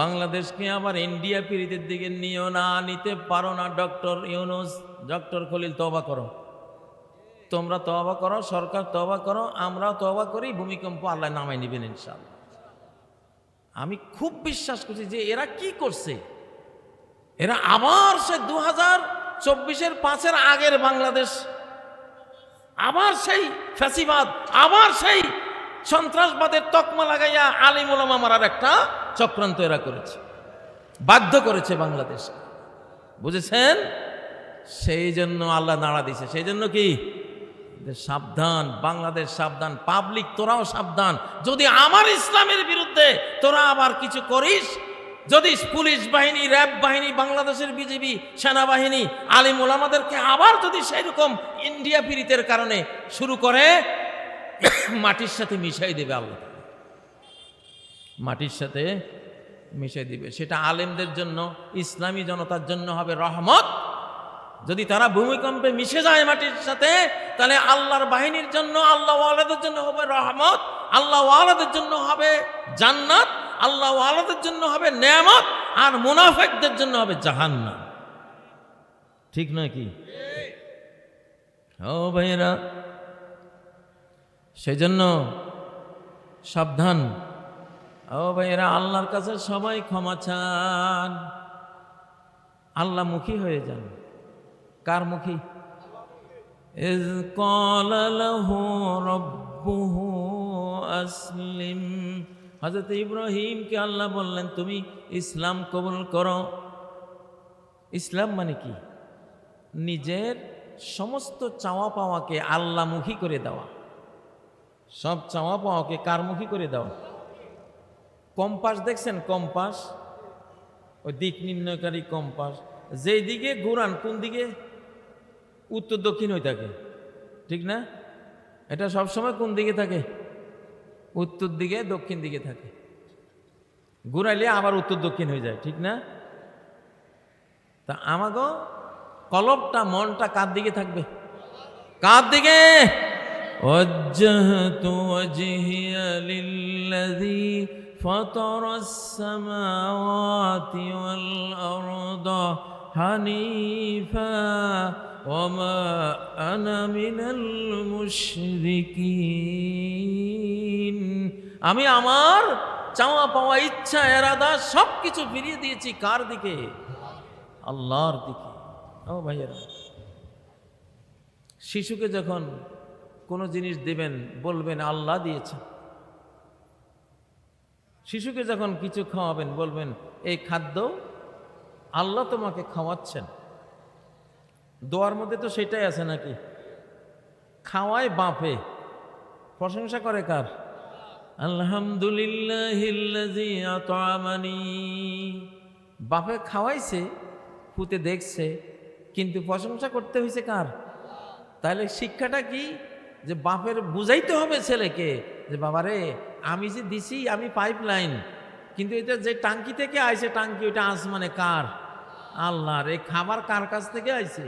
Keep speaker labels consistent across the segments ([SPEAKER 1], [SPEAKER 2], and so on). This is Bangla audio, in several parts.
[SPEAKER 1] বাংলাদেশকে আবার ইন্ডিয়া পিরিতের দিকে নিয়েও না নিতে পারো না, ডক্টর ইউনুস। ডক্টর খলিল তবা করো। তোমরা তবা করো, সরকার তবা করো, আমরাও তবা করি, ভূমিকম্প আল্লাহ নামাই নেবেন ইনশাল্লাহ আমি খুব বিশ্বাস করছি যে এরা কি করছে? এরা আবার সে দু হাজার চব্বিশের পাঁচের আগের বাংলাদেশ, আবার সেই ফ্যাসিবাদ, আবার সেই সন্ত্রাসবাদের তকমা লাগাইয়া আলিমুলামা মারার একটা চক্রান্ত এরা করেছে। বাধ্য করেছে বাংলাদেশ বুঝেছেন? সেই জন্য আল্লাহ নাড়া দিছে সেই জন্য কি? সাবধান, বাংলাদেশ সাবধান পাবলিক তোরাও সাবধান। যদি আমার ইসলামের বিরুদ্ধে তোরা আবার কিছু করিস, যদি পুলিশ বাহিনী, র্যাব বাহিনী, বাংলাদেশের বিজেপি সেনাবাহিনী, আলিম ওলামাদেরকে আবার যদি সেরকম ইন্ডিয়া পীড়িতের কারণে শুরু করে, মাটির সাথে মিশাই দেবে আল্লাহ মাটির সাথে মিশে দিবে। সেটা আলেমদের জন্য, ইসলামী জনতার জন্য হবে রহমত। যদি তারা ভূমিকম্পে মিশে যায় মাটির সাথে, তাহলে আল্লাহর বাহিনীর জন্য, আল্লাহ আলাদের জন্য হবে রহমত, আল্লাহ আলাদের জন্য হবে জান্নাত, আল্লাহ আলাদের জন্য হবে নেয়ামত, আর মুনাফেকদের জন্য হবে জাহান্নাম। ঠিক নয় কি? ও ভাইয়েরা, সেজন্য সাবধান। ও ভাইয়েরা আল্লাহর কাছে সবাই ক্ষমা চান আল্লাহ মুখী হয়ে যান কার মুখী إذ قال له ربه أسلم হজরত ইব্রাহিমকে আল্লাহ বললেন তুমি ইসলাম কবুল করো ইসলাম মানে কি নিজের সমস্ত চাওয়া পাওয়াকে আল্লাহমুখী করে দেওয়া সব চাওয়া পাওয়াকে কারমুখী করে দেওয়া কম্পাস দেখছেন কম্পাস ওই দিক নির্ণয়কারী কম্পাস যেই দিকে ঘুরান কোন দিকে উত্তর দক্ষিণ হয়ে থাকে ঠিক না এটা সবসময় কোন দিকে থাকে উত্তর দিকে দক্ষিণ দিকে থাকে ঘুরাইলে আবার উত্তর দক্ষিণ হয়ে যায় ঠিক না তা আমাগো কলবটা মনটা কার দিকে থাকবে কার দিকে وجهت وجهي للذي فطر السماوات والأرض حنيفا وما أنا من المشركين আমি আমার চাওয়া পাওয়া ইচ্ছা এরাদা সব কিছু ফিরিয়ে দিয়েছি কার দিকে আল্লাহর দিকে ও ভাইয়েরা শিশুকে যখন কোনো জিনিস দেবেন বলবেন আল্লাহ দিয়েছে শিশুকে যখন কিছু খাওয়াবেন, বলবেন, এই খাদ্য আল্লাহ তোমাকে খাওয়াচ্ছেন। দোয়ার মধ্যে তো সেটাই আছে নাকি? খাওয়ায় বাপে। প্রশংসা করে কার? আলহামদুলিল্লাহ বাপে খাওয়াইছে ফুতে দেখছে, কিন্তু প্রশংসা করতে হয়েছে কার? তাহলে শিক্ষাটা কি? যে বাপের বুঝাইতে হবে ছেলেকে যে, বাবারে আমি যে দিছি, আমি পাইপ লাইন কিন্তু এটা যে টাঙ্কি থেকে আইছে, টাঙ্কি ওইটা আসমানে কার? আল্লাহর এই খাবার কার কাছ থেকে আইছে?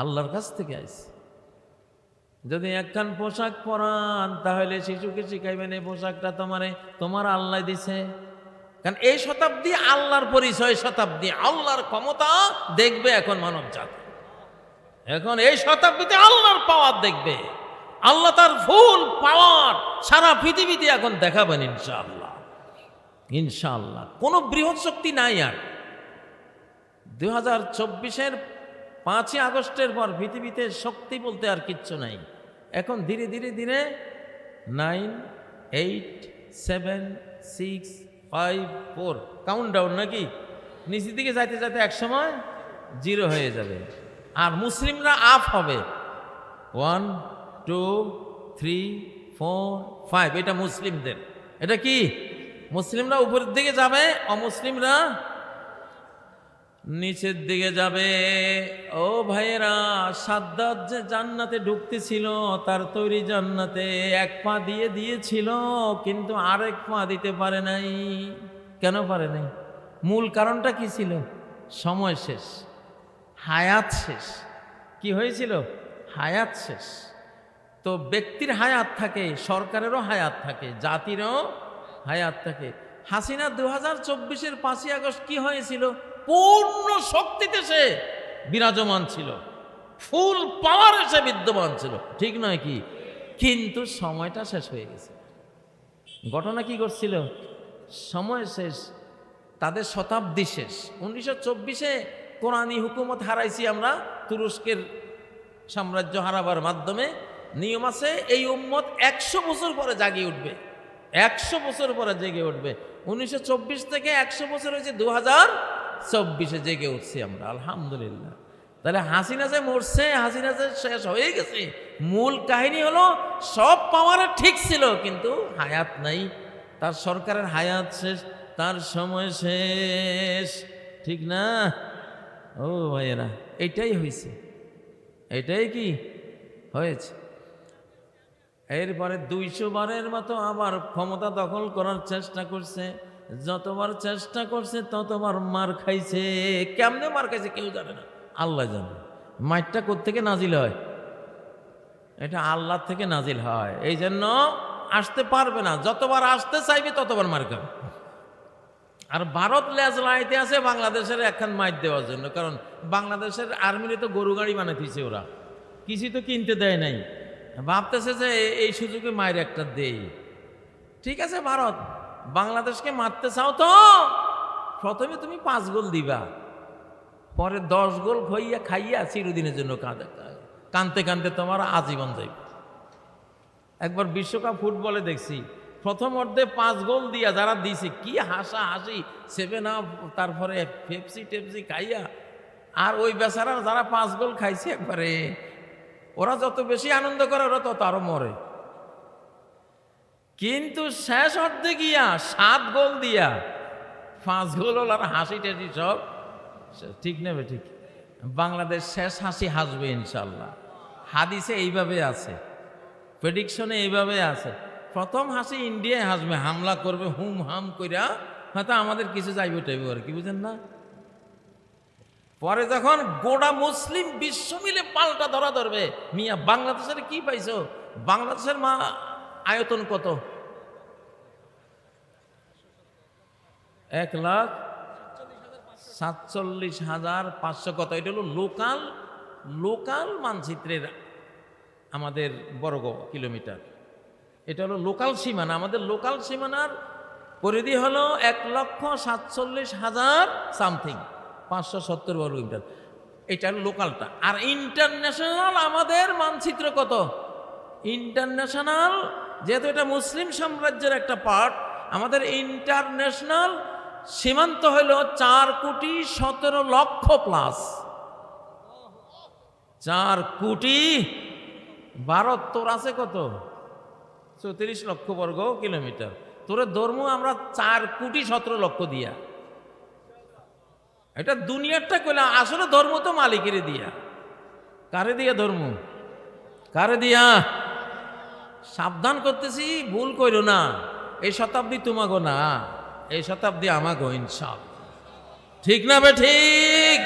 [SPEAKER 1] আল্লাহর কাছ থেকে আইছে। যদি একখান পোশাক পরান, তাহলে শিশুকে শিখাইবেন, এই পোশাকটা তোমারে, তোমার আল্লাহ দিছে। কারণ এই শতাব্দী আল্লাহর পরিচয়, শতাব্দী আল্লাহর ক্ষমতা দেখবে এখন মানব জাতি এখন এই শতাব্দীতে আল্লাহর পাওয়ার দেখবে। আল্লাহ তার ফুল পাওয়ার সারা পৃথিবীতে এখন দেখাবেন ইনশাআল্লাহ। ইনশাআল্লাহ। কোনো বৃহৎ শক্তি নাই আর। দু হাজার চব্বিশের পাঁচই আগস্টের পর পৃথিবীতে শক্তি বলতে আর কিচ্ছু নাই। এখন ধীরে ধীরে ধীরে nine, eight, seven, six, five, four count down নাকি? নিচের দিকে যাইতে যাইতে এক সময় জিরো হয়ে যাবে। আর মুসলিমরা আপ হবে। One two three four five এটা মুসলিমদের। এটা কি? মুসলিমরা উপরের দিকে যাবে, অমুসলিমরা নিচের দিকে যাবে। ও ভাইয়েরা, সাদ্দাত যে জান্নাতে ঢুকতেছিল, তার তৈরি জান্নাতে এক পা দিয়ে দিয়েছিল, কিন্তু আরেক পা দিতে পারে নাই। কেন পারে নাই? মূল কারণটা কি ছিল? সময় শেষ, হায়াত শেষ। কি হয়েছিল? হায়াত শেষ। তো ব্যক্তির হায়াত থাকে, সরকারেরও হায়াত থাকে, জাতিরও হায়াত থাকে। হাসিনা দু হাজার চব্বিশের পাঁচই আগস্ট কি হয়েছিল? পূর্ণ শক্তিতে সে বিরাজমান ছিল। ফুল পাওয়ারে সে বিদ্যমান ছিল। ঠিক নয় কি? কিন্তু সময়টা শেষ হয়ে গেছে। ঘটনা কি করছিল সময় শেষ, তাদের শতাব্দী শেষ। উনিশশো চব্বিশে কোরআনী হুকুমত হারাইছি আমরা তুরস্কের সাম্রাজ্য হারাবার মাধ্যমে। নিয়ম আছে, এই উম্মত একশো বছর পরে জাগিয়ে উঠবে। একশো বছর পরে জেগে উঠবে। উনিশশো চব্বিশ থেকে একশো বছর হয়েছে দু হাজার চব্বিশে জেগে উঠছি আমরা, আলহামদুলিল্লাহ। তাহলে হাসিনা যে মরছে, হাসিনা যে শেষ হয়ে গেছে, মূল কাহিনী হলো সব পাওয়ারে ঠিক ছিল, কিন্তু হায়াত নাই। তার সরকারের হায়াত শেষ, তার সময় শেষ। ঠিক না? ও ভাইয়েরা, এটাই হয়েছে। এটাই কি? হয়েছে। এরপরে দুইশো বারের মতো আবার ক্ষমতা দখল করার চেষ্টা করছে। যতবার চেষ্টা করছে, ততবার মার খাইছে। কেমনে মার খাইছে কেউ জানে না। আল্লাহ জানে। মাইটটা কোত্থেকে নাজিল হয়? এটা আল্লাহ থেকে নাজিল হয়। এই জন্য আসতে পারবে না। যতবার আসতে চাইবে, ততবার মার খাবে। আর ভারত লেজ লাইতে আছে বাংলাদেশের একখান মাইট দেওয়ার জন্য। কারণ বাংলাদেশের আর্মিরে তো গরু গাড়ি বানাইতেছে ওরা। কিছু তো কিনতে দেয় নাই। ভাবতেছে যে এই সুযোগে মায়ের একটা দেই। ঠিক আছে ভারত, বাংলাদেশকে মারতে চাও তো? প্রথমে তুমি পাঁচ গোল দিবা, পরে দশ গোল খইয়া খাইয়া চিরদিনের জন্য কাঁদে কানতে কানতে তোমার আজীবন যাইবে। একবার বিশ্বকাপ ফুটবলে দেখছি, প্রথম অর্ধে পাঁচ গোল দিয়া যারা দিছে, কি হাসা হাসি সেভেন আপ, তারপরে পেপসি টেপসি খাইয়া, আর ওই বেচারা যারা পাঁচ গোল খাইছে একবারে ওরা যত বেশি আনন্দ করে, ওরা তত আরও মরে। কিন্তু শেষ অর্ধে গিয়া সাত গোল দিয়া, পাঁচ গোল হল আর হাসি টাসি সব ঠিক নেবে, ঠিক। বাংলাদেশ শেষ হাসি হাসবে ইনশাল্লাহ হাদিসে এইভাবে আছে প্রেডিকশনে এইভাবে আছে। প্রথম হাসি ইন্ডিয়ায় হাসবে, হামলা করবে হুম হাম কইরা, হয়তো আমাদের কিছু যাইবে টাইবে আর কি, বুঝেন না? পরে যখন গোটা মুসলিম বিশ্ব মিলে পাল্টা ধরা ধরবে, মিয়া, বাংলাদেশের কি পাইছো? বাংলাদেশের মা আয়তন কত? এক লাখ সাতচল্লিশ হাজার পাঁচশো কত? এটা হলো লোকাল লোকাল মানচিত্রের আমাদের বর্গ কিলোমিটার। এটা হলো লোকাল সীমানা। আমাদের লোকাল সীমানার পরিধি হলো এক লক্ষ সাতচল্লিশ হাজার সামথিং পাঁচশো সত্তর বর্গ কিলোমিটার। এটা লোকালটা। আর ইন্টারন্যাশনাল আমাদের মানচিত্র কত? ইন্টারন্যাশনাল যেহেতু এটা মুসলিম সাম্রাজ্যের একটা পার্ট আমাদের ইন্টারন্যাশনাল সীমান্ত হলো চার কোটি সতেরো লক্ষ প্লাস চার কোটি, ভারত তোর আছে কত? চৌত্রিশ লক্ষ বর্গ কিলোমিটার। তোর ধর্ম আমরা চার কোটি সতেরো লক্ষ দিয়া। এটা দুনিয়ারটা কইলা, আসলে ধর্ম তো মালিকের দিয়া। কারে দিয়া ধর্ম? কারে দিয়া? সাবধান করতেছি, ভুল কইরো না। এই শতাব্দী তোমাগো না, এই শতাব্দী আমাগো ইনসাল ঠিক না বে ঠিক?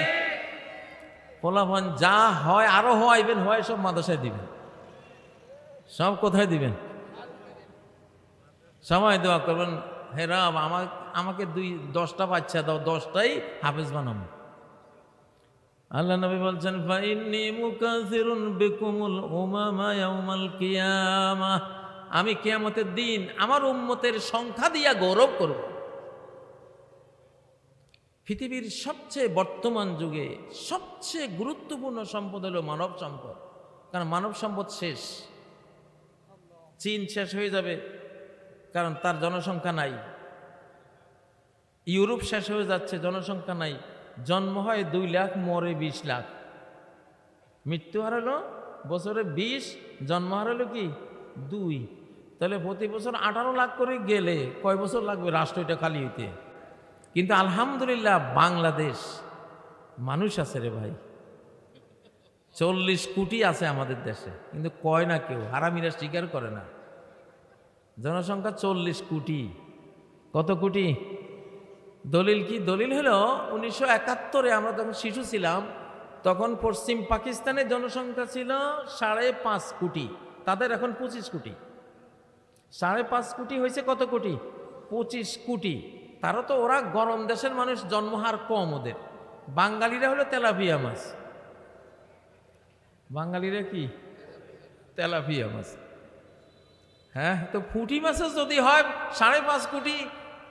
[SPEAKER 1] পোলাভন যা হয়, আরও হওয়াইবেন হয়, সব মাদ্রাসায় দিবেন। সব কোথায় দিবেন? সময় দোয়া করবেন। হে রাম আমার আমাকে দুই, দশটা বাচ্চা দাও, দশটাই হাফেজ বানাবো। আল্লাহ নবী বলছেন মুকাসিরুন উমামা ইয়াউমাল কিয়ামা। আমি কিয়ামতের দিন আমার উম্মতের সংখ্যা দিয়া গৌরব করব। পৃথিবীর সবচেয়ে বর্তমান যুগে সবচেয়ে গুরুত্বপূর্ণ সম্পদ হলো মানব সম্পদ। কারণ মানব সম্পদ শেষ। চীন শেষ হয়ে যাবে, কারণ তার জনসংখ্যা নাই। ইউরোপ শেষ হয়ে যাচ্ছে, জনসংখ্যা নাই। জন্ম হয় দুই লাখ, মরে বিশ লাখ। মৃত্যু হার হলো বছরে বিশ, জন্ম হার হলো কি? দুই। তাহলে প্রতি বছর আঠারো লাখ করে গেলে কয় বছর লাগবে রাষ্ট্র এটা খালি হইতে? কিন্তু আলহামদুলিল্লাহ বাংলাদেশ মানুষ আছে রে ভাই। চল্লিশ কোটি আছে আমাদের দেশে, কিন্তু কয় না কেউ, হারামিরা স্বীকার করে না। জনসংখ্যা চল্লিশ কোটি। কত কোটি? দলিল কি? দলিল হলো উনিশশো একাত্তরে আমরা যখন শিশু ছিলাম, তখন পশ্চিম পাকিস্তানের জনসংখ্যা ছিল সাড়ে পাঁচ কোটি। তাদের এখন পঁচিশ কোটি। সাড়ে পাঁচ কোটি হয়েছে কত কোটি? পঁচিশ কোটি। তারও তো ওরা গরম দেশের মানুষ, জন্মহার কম ওদের। বাঙালিরা হলো তেলাপিয়া মাছ। বাঙালিরা কি? তেলাপিয়া মাছ। হ্যাঁ তো ফুটি মাছের যদি হয় সাড়ে পাঁচ কোটি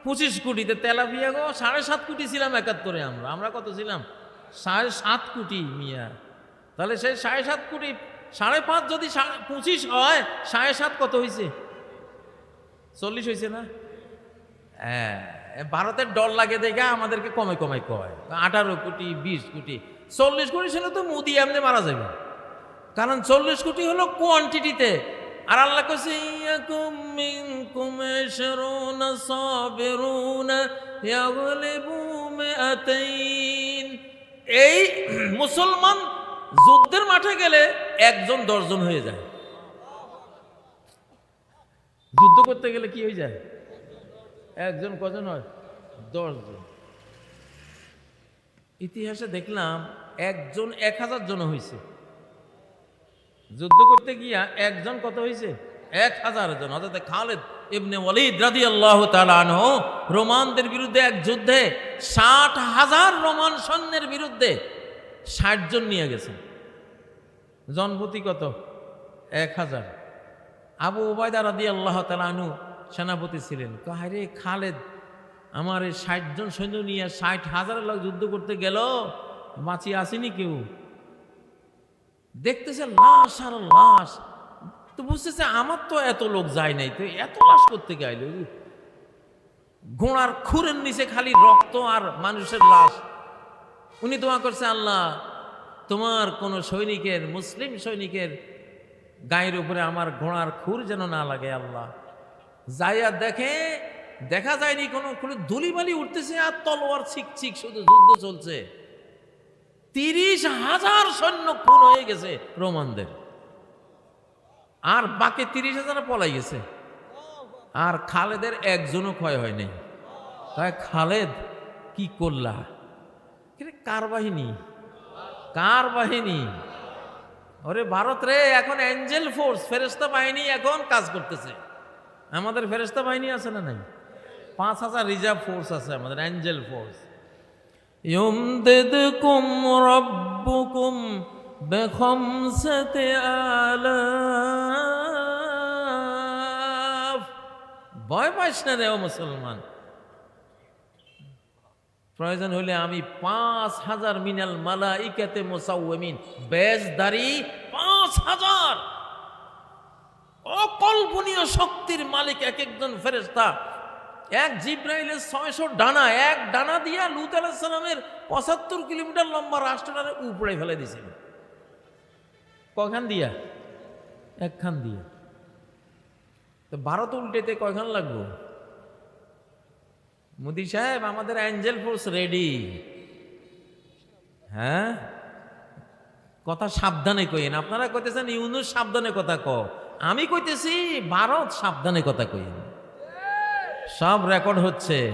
[SPEAKER 1] পঁচিশ কোটিতে তেলাপিয়া গো, সাড়ে সাত কোটি ছিলাম একাত্তরে আমরা। আমরা কত ছিলাম? সাড়ে সাত কোটি মিয়া। তাহলে সেই সাড়ে সাত কোটি, সাড়ে পাঁচ যদি পঁচিশ হয়, সাড়ে সাত কত হয়েছে চল্লিশ হয়েছে না? হ্যাঁ ভারতের ডর লাগে দেখে, আমাদেরকে কমে কমে কয়। আঠারো কোটি, বিশ কোটি। চল্লিশ কোটি ছিল তো মোদি এমনি মারা যাবে। কারণ চল্লিশ কোটি হলো কোয়ান্টিটিতে আর আল্লাহ কাছে ইয়াকুম মিনকুম সাবিরুন ইয়াগলিবু এই মুসলমান যুদ্ধের মাঠে গেলে একজন, দশজন হয়ে যায়। যুদ্ধ করতে গেলে কি হয়ে যায়? একজন কজন হয়? দশজন। ইতিহাসে দেখলাম একজন এক হাজার জন হয়েছে যুদ্ধ করতে গিয়া একজন কত হয়েছে এক হাজার জন। অর্থাৎ খালেদ ইবনে ওয়ালিদ রাদি আল্লাহ তালানহ রোমানদের বিরুদ্ধে এক যুদ্ধে ষাট হাজার রোমান সৈন্যের বিরুদ্ধে ষাট জন নিয়ে গেছেন। জনপতি কত? এক হাজার। আবু ওবায়দা রাদি আল্লাহ তালানু সেনাপতি ছিলেন। কাহারে খালেদ, আমার এই ষাট জন সৈন্য নিয়ে ষাট হাজার লোক যুদ্ধ করতে গেল? বাঁচিয়ে আসেনি কেউ? দেখতেছে লাশ আর লাশ তো বুঝতেছে আমার তো এত লোক যায় নাই, তো এত লাশ করতে গাইল ঘোড়ার খুরের নিচে খালি রক্ত আর মানুষের লাশ। উনি দোয়া করছে, আল্লাহ, তোমার কোন সৈনিকের, মুসলিম সৈনিকের গায়ের উপরে আমার ঘোড়ার খুর যেন না লাগে, আল্লাহ। যাইয়া দেখে, দেখা যায়নি কোনো কোনো ধুলিবালি উঠতেছে আর তলোয়ার ছিক ছিক শুধু যুদ্ধ চলছে। তিরিশ হাজার সৈন্য খুন হয়ে গেছে রোমানদের। আর বাকি তিরিশ হাজার পলাই গেছে। আর খালেদের একজনও ক্ষয় হয়নি তাই খালেদ কি করলা? কিরে, বাহিনী? কার বাহিনী? ওরে ভারত রে এখন অ্যাঞ্জেল ফোর্স ফেরেস্তা বাহিনী এখন কাজ করতেছে। আমাদের ফেরেস্তা বাহিনী আছে না নাই? পাঁচ হাজার রিজার্ভ ফোর্স আছে আমাদের অ্যাঞ্জেল ফোর্স। يمددكم ربكم بخمسة آلاف ভয় পাইস না রে ও মুসলমান প্রয়োজন হলে আমি পাঁচ হাজার মিনাল মালা ইকাতে মোসাউমিন বেজদারি পাঁচ হাজার অকল্পনীয় শক্তির মালিক এক একজন ফেরেস্তা এক জিব্রাইলের ছয়শো ডানা, এক ডানা দিয়া লুত আলাহিসামের পঁচাত্তর কিলোমিটার লম্বা রাষ্ট্রটারে উপড়ে ফেলে দিয়েছিল। কখান দিয়া? একখান দিয়া। তো ভারত উল্টেতে কয়খান লাগবো? মোদি সাহেব, আমাদের অ্যাঞ্জেল ফোর্স রেডি। হ্যাঁ? কথা সাবধানে কইেন আপনারা কইতেছেন, ইউনুস সাবধানে কথা ক আমি কইতেছি, ভারত সাবধানে কথা কইেন সব রেকর্ড হচ্ছে।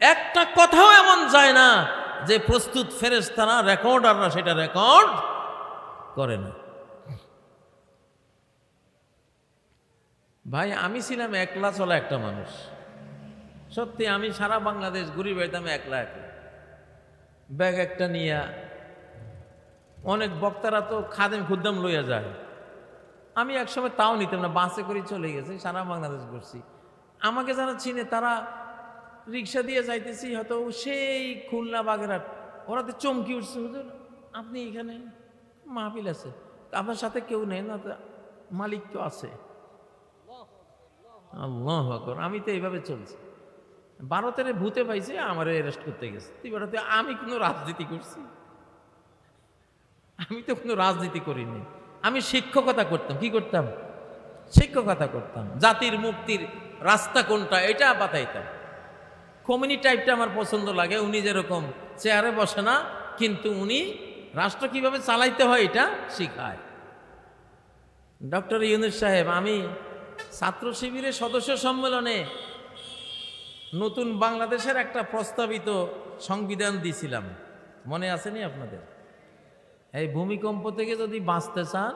[SPEAKER 1] একটা কথাও এমন যায় না যে প্রস্তুত ফেরেস তারা না সেটা রেকর্ড করে না। ভাই, আমি ছিলাম একলা চলা একটা মানুষ। সত্যি, আমি সারা বাংলাদেশ ঘুরি বেড়াতাম একলা একলা। ব্যাগ একটা নিয়া অনেক বক্তারা তো খাদেম খুদ্দাম লইয়া যায়। আমি একসময় তাও নিতাম না, বাসে করে চলে গেছে, সারা বাংলাদেশ ঘুরছি। আমাকে যারা চিনে তারা রিক্সা দিয়ে যাইতেছি, হয়তো সেই খুলনা বাগেরহাট, ওরা তো চমকি উঠছে, হুজুর, আপনি এখানে মাহফিল আছে, আপনার সাথে কেউ নেই না মালিক তো আছে। আল্লাহ আমি তো এইভাবে চলছি। ভারতের ভূতে পাইছে, আমার অ্যারেস্ট করতে গেছে। বেড়াতে আমি কোনো রাজনীতি করছি? আমি তো কোনো রাজনীতি করিনি। আমি শিক্ষকতা করতাম, কি করতাম? শিক্ষকতা করতাম। জাতির মুক্তির রাস্তা কোনটা, এটা বাতাইতাম। কমিউনি টাইপটা আমার পছন্দ লাগে, উনি যেরকম চেয়ারে বসে না, কিন্তু উনি রাষ্ট্র কীভাবে চালাইতে হয় এটা শিখায়। ডক্টর ইউনুস সাহেব, আমি ছাত্র শিবিরের সদস্য সম্মেলনে নতুন বাংলাদেশের একটা প্রস্তাবিত সংবিধান দিছিলাম। মনে আসেনি আপনাদের? এই ভূমিকম্প থেকে যদি বাঁচতে চান,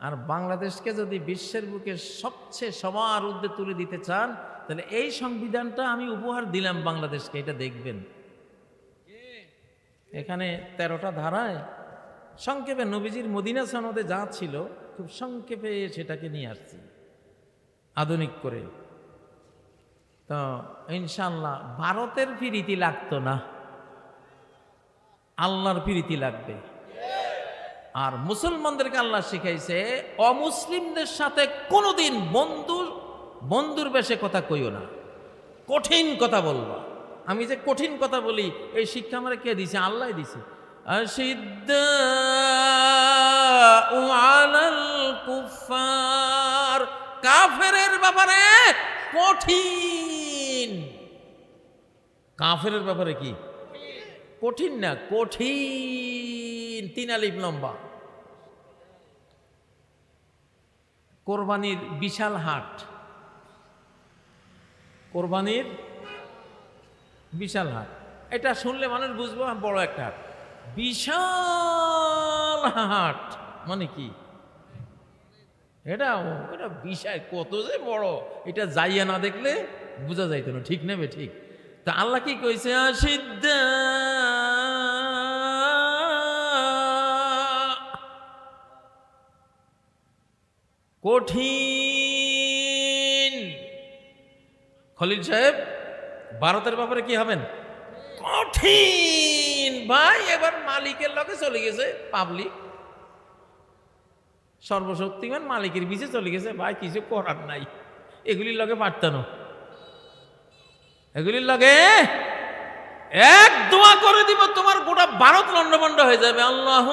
[SPEAKER 1] আর বাংলাদেশকে যদি বিশ্বের বুকে সবচেয়ে সবার ঊর্ধ্বে তুলে দিতে চান, তাহলে এই সংবিধানটা আমি উপহার দিলাম বাংলাদেশকে, এটা দেখবেন। এখানে তেরোটা ধারায় সংক্ষেপে নবীজির মদিনা সনদে যা ছিল, খুব সংক্ষেপে সেটাকে নিয়ে আসছি। আধুনিক করে। তো ইনশাল্লাহ ভারতের ফিরিতি লাগতো না। আল্লাহর ফিরিতি লাগবে। আর মুসলমানদেরকে আল্লাহ শিখাইছে, অমুসলিমদের সাথে কোনোদিন বন্ধু, বন্ধুর বেশে কথা কইও না। কঠিন কথা বলবা। আমি যে কঠিন কথা বলি, এই শিক্ষা আমার কে দিছে? আল্লাহ দিছে। কুফার ব্যাপারে কঠিন। কাফেরের ব্যাপারে কি? কঠিন না, কঠিন। তিন আলিফ লম্বা। কোরবানির বিশাল হাট। কোরবানির বিশাল হাট। এটা শুনলে মানুষ বুঝব, বড় একটা হাট। বিশাল হাট। মানে কি? এটা এটা বিষয় কত যে বড়। এটা যাইয়া না দেখলে বোঝা যাইতো না, ঠিক নেবে ঠিক। তা আল্লাহ কি কইছে? আসিদ্দা কঠিন। খলিল সাহেব, ভারতের ব্যাপারে কি হবেন কঠিন। ভাই, এবার মালিকের লগে চলে গেছে, পাবলিক। সর্বশক্তিমান মালিকের পিছে চলে গেছে, ভাই, কিছু করার নাই। এগুলির লগে পারতানো এগুলির লগে এক দোয়া করে দিব, তোমার গোটা ভারত লন্ডভন্ড হয়ে যাবে। আল্লাহ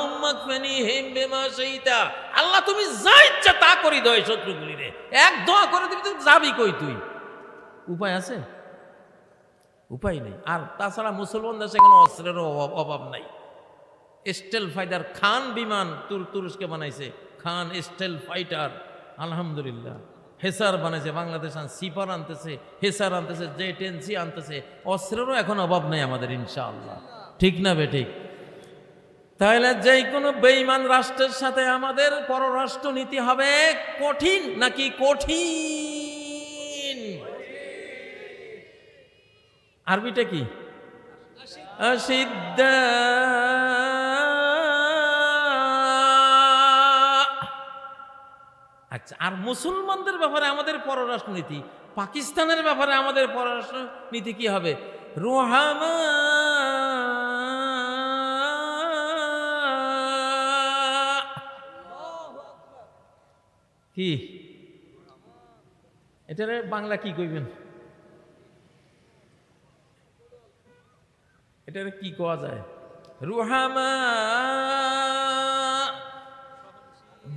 [SPEAKER 1] আল্লাহ, তুমি যা ইচ্ছা তা করি দয় শত্রুগুলিরে। এক দোয়া করে দিবি তুই যাবি কই তুই? উপায় আছে? উপায় নেই। আর তাছাড়া মুসলমান দেশে কোনো অস্ত্রেরও অভাব নাই। স্টেল ফাইটার খান বিমান তুর তুরস্কে বানাইছে। খান স্টেল ফাইটার, আলহামদুলিল্লাহ। হেসার বানাইছে, বাংলাদেশ আন সিপার আনতেছে, হেসার আনতেছে জে টেনসি আনতেছে, অস্ত্রেরও এখন অভাব নেই আমাদের, ইনশাআল্লাহ। ঠিক না বে, ঠিক? তাহলে যে কোনো বেইমান রাষ্ট্রের সাথে আমাদের পররাষ্ট্র নীতি হবে কঠিন নাকি কঠিন? আরবিটা কি? অসিদ্ধা আচ্ছা আর মুসলমানদের ব্যাপারে আমাদের পররাষ্ট্র নীতি পাকিস্তানের ব্যাপারে আমাদের পররাষ্ট্র নীতি কি হবে? রোহামা কি? এটারে বাংলা কি কইবেন? এটারে কি কোয়া যায়? রুহামা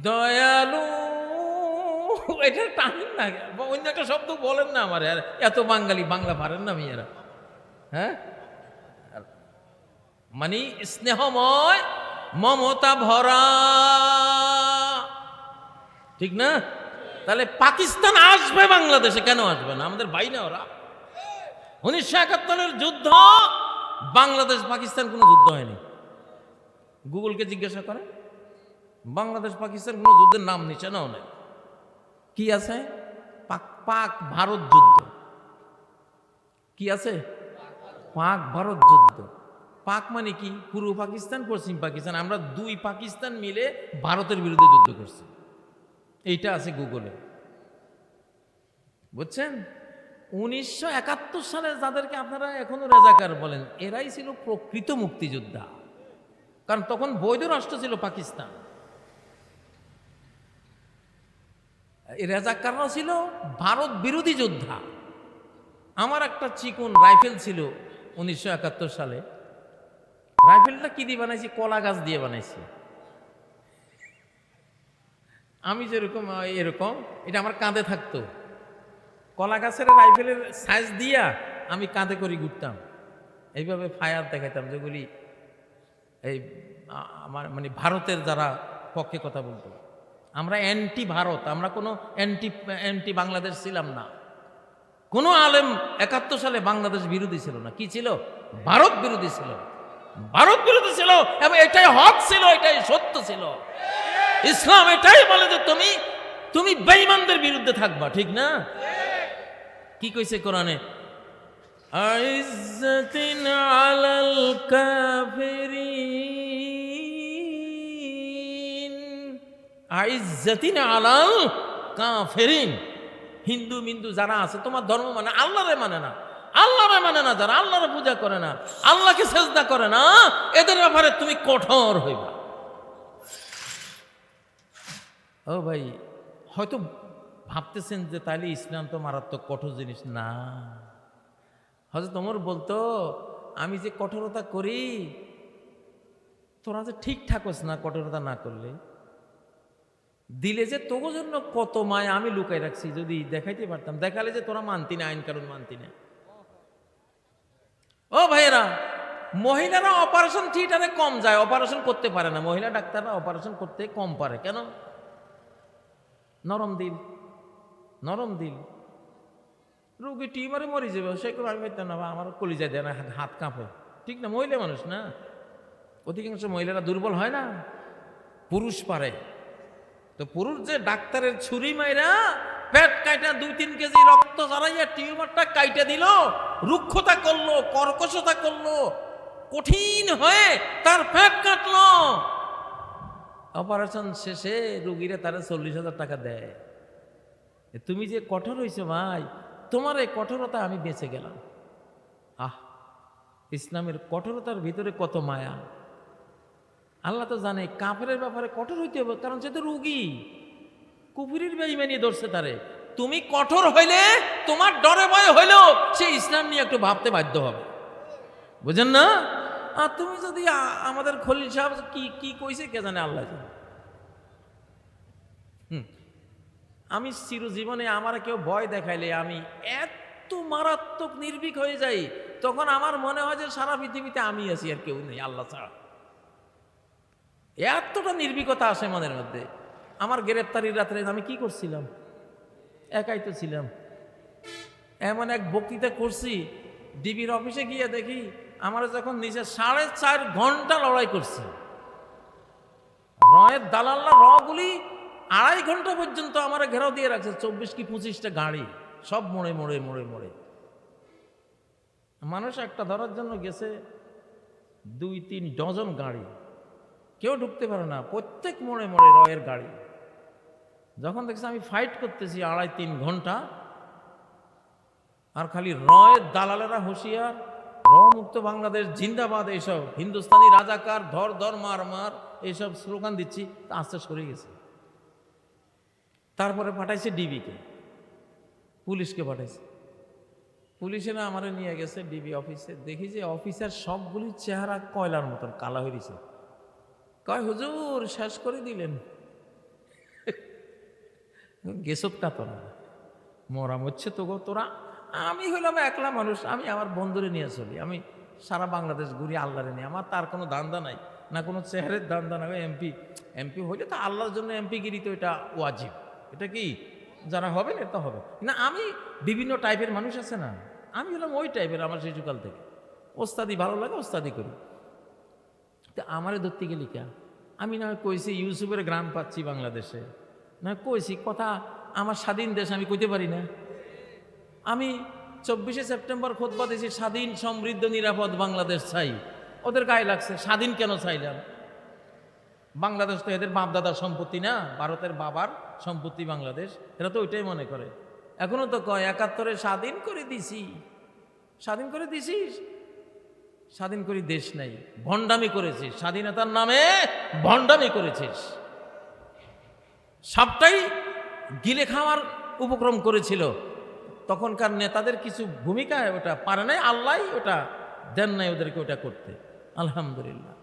[SPEAKER 1] দয়ালু এটা টানেন না অন্য একটা শব্দ বলেন না আমার এত বাঙালি বাংলা পারেন না মেয়েরা। হ্যাঁ? মানে স্নেহময় মমতা ভরা। ঠিক না? তাহলে পাকিস্তান আসবে বাংলাদেশে, কেন আসবে না? আমাদের ভাই না ওরা। উনিশশো একাত্তরের যুদ্ধ, বাংলাদেশ পাকিস্তান কোনো যুদ্ধ হয়নি। গুগলকে জিজ্ঞাসা করে বাংলাদেশ পাকিস্তান কোনো যুদ্ধের নাম নিশানাও নেই। কি আছে? পাক পাক ভারত যুদ্ধ। কি আছে? পাক ভারত যুদ্ধ। পাক মানে কি? পূর্ব পাকিস্তান, পশ্চিম পাকিস্তান। আমরা দুই পাকিস্তান মিলে ভারতের বিরুদ্ধে যুদ্ধ করছি। এইটা আছে গুগলে। বুঝছেন? উনিশশো একাত্তর সালে যাদেরকে আপনারা এখনও রাজাকার বলেন, এরাই ছিল প্রকৃত মুক্তিযোদ্ধা। কারণ তখন বৈধ রাষ্ট্র ছিল পাকিস্তান এই রাজাকাররা ছিল ভারত বিরোধী যোদ্ধা। আমার একটা চিকন রাইফেল ছিল উনিশশো একাত্তর সালে। রাইফেলটা কি দিয়ে বানাইছি? কলা গাছ দিয়ে বানাইছি। আমি যেরকম, এরকম, এটা আমার কাঁধে থাকতো। কলা গাছের রাইফেলের সাইজ দিয়া আমি কাঁধে করে ঘুরতাম। এইভাবে ফায়ার দেখাইতাম যেগুলি এই আমার মানে ভারতের যারা পক্ষে কথা বলতো। আমরা অ্যান্টি ভারত, আমরা কোনো অ্যান্টি অ্যান্টি বাংলাদেশ ছিলাম না। কোনো আলেম একাত্তর সালে বাংলাদেশ বিরোধী ছিল না। কি ছিল? ভারত বিরোধী ছিল। ভারত বিরোধী ছিল এবং এটাই হক ছিল, এটাই সত্য ছিল। ইসলাম এটাই বলে যে তুমি তুমি বেঈমানদের বিরুদ্ধে থাকবা, ঠিক না? কি কইছে কোরআনে? আইজ্জাতিন আলাল কাফিরিন। আলাল কাফিরিন। হিন্দু মিন্দু যারা আছে, তোমার ধর্ম মানে আল্লাহরে মানে না। আল্লাহরে মানে না যারা, আল্লাহরে পূজা করে না, আল্লাহকে সেজদা করে না, এদের ব্যাপারে তুমি কঠোর হইবা। ও ভাই, হয়তো ভাবতেছেন যে তাইলে ইসলাম তো মারাত্মক কঠোর জিনিস। না। হয়তো তোমার বলতো, আমি যে কঠোরতা করি, তোরা যে ঠিকঠাক না কঠোরতা না করলে দিলে যে তোর জন্য কত মায় আমি লুকাই রাখছি, যদি দেখাইতে পারতাম। দেখালে যে তোরা মানতি না, আইন কারণ মানতি না। ও ভাইয়েরা, মহিলারা অপারেশন থিয়েটারে কম যায়, অপারেশন করতে পারে না। মহিলা ডাক্তাররা অপারেশন করতে কম পারে। কেন? নরম দিল নরম দিল। রোগী টিউমারে মরে যাবে, সে করে আমি পাইতাম না আমার কলিজা দেয় না হাত কাঁপে। ঠিক না, মহিলা মানুষ না? অধিকাংশ মহিলারা দুর্বল হয় না? পুরুষ পারে। তো পুরুষ যে ডাক্তারের ছুরি মাইরা পেট কাইটা দুই তিন কেজি রক্ত জড়াইয়া টিউমারটা কাইটা দিল, রুক্ষতা করল, কর্কশতা করল, কঠিন হয়ে তার পেট কাটলো। অপারেশন শেষে রুগীরা তারা চল্লিশ হাজার টাকা দেয়। তুমি যে কঠোর হয়েছো ভাই, তোমার এই কঠোরতা আমি বেঁচে গেলাম। আহ, ইসলামের কঠোরতার ভিতরে কত মায়া। আল্লাহ তো জানে কাফের ব্যাপারে কঠোর হইতে হবে, কারণ সে তো রুগী। কুফুরির বেইমানি ধরছে তারে। তুমি কঠোর হইলে, তোমার ডরে ভয়ে হইলেও সে ইসলাম নিয়ে একটু ভাবতে বাধ্য হবে। বুঝেন না? আর তুমি যদি আমাদের খলিল সাহেব কি কি কইছে কে জানে আল্লাহ জানে। আমি চিরজীবনে আমার কেউ ভয় দেখাইলে, আমি এত মারাত্মক নির্ভীক হয়ে যাই, তখন আমার মনে হয় যে সারা পৃথিবীতে আমি আছি আর কেউ নেই, আল্লাহ ছাড়া। এতটা নির্ভীকতা আসে মনের মধ্যে। আমার গ্রেপ্তারির রাত্রে আমি কি করছিলাম? একাই তো ছিলাম। এমন এক বক্তৃতা করছি, ডিবির অফিসে গিয়ে দেখি আমার যখন নিচে সাড়ে চার ঘণ্টা লড়াই করছি। রয়ের দালাল্লা রগুলি আড়াই ঘণ্টা পর্যন্ত আমার ঘেরাও দিয়ে রাখছে, চব্বিশ কি পঁচিশটা গাড়ি, সব মোড়ে মোড়ে মোড়ে মোড়ে মানুষ একটা ধরার জন্য গেছে দুই, তিন ডজন গাড়ি। কেউ ঢুকতে পারে না। প্রত্যেক মোড়ে মোড়ে রয়ের গাড়ি। যখন দেখছি আমি ফাইট করতেছি আড়াই তিন ঘণ্টা, আর খালি রয়ের দালালেরা হুঁশিয়ার র মুক্ত বাংলাদেশ, জিন্দাবাদ এইসব, হিন্দুস্তানি রাজাকার, ধর ধর, মার মার, এইসব স্লোগান দিচ্ছি, তা আস্তে সরে গেছে। তারপরে পাঠাইছে ডিবিকে, পুলিশকে পাঠাইছে। পুলিশেরা আমার নিয়ে গেছে ডিবি অফিসে। দেখি যে অফিসার সবগুলির চেহারা কয়লার মতন, কালা হয়ে গেছে কয়, হুজুর, শেষ করে দিলেন। গেছত কা তোরা মরাম হচ্ছে তো গো তোরা, আমি হইলাম একলা মানুষ, আমি আমার বন্ধুরে নিয়ে চলি, আমি সারা বাংলাদেশ ঘুরি আল্লাহরে নিয়ে। আমার তার কোনো দান্দা নাই, না কোনো চেহারের দান্দা না। এমপি এমপি হইলে তো আল্লাহর জন্য এমপি গিরি তো এটা ওয়াজিব। এটা কি? যারা হবে না এটা হবে। না, আমি বিভিন্ন টাইপের মানুষ আছে না? আমি হলাম ওই টাইপের আমার শিশুকাল থেকে। ওস্তাদি ভালো লাগে, ওস্তাদি করি। তা আমারে ধরতে গেলি কে? আমি না কইছি ইউসুফের গ্রাম পাচ্ছি বাংলাদেশে। না কইছি, কথা আমার স্বাধীন দেশ আমি কইতে পারি না। আমি চব্বিশে সেপ্টেম্বর খোদবা দিয়েছি স্বাধীন, সমৃদ্ধ, নিরাপদ বাংলাদেশ চাই। ওদের গায়ে লাগছে, স্বাধীন কেন চাইলাম? বাংলাদেশ তো এদের বাপদাদার সম্পত্তি না, ভারতের বাবার সম্পত্তি বাংলাদেশ। এরা তো ওইটাই মনে করে। এখনও তো কয়, একাত্তরে স্বাধীন করে দিছি। স্বাধীন করে দিছিস? স্বাধীন করি দেশ নাই, ভণ্ডামি করেছিস স্বাধীনতার নামে ভণ্ডামি করেছিস সবটাই গিলে খাওয়ার উপক্রম করেছিল। তখনকার নেতাদের কিছু ভূমিকা ওটা পারে নাই আল্লাহ ওটা দেন নাই ওদেরকে ওটা করতে। আলহামদুলিল্লাহ।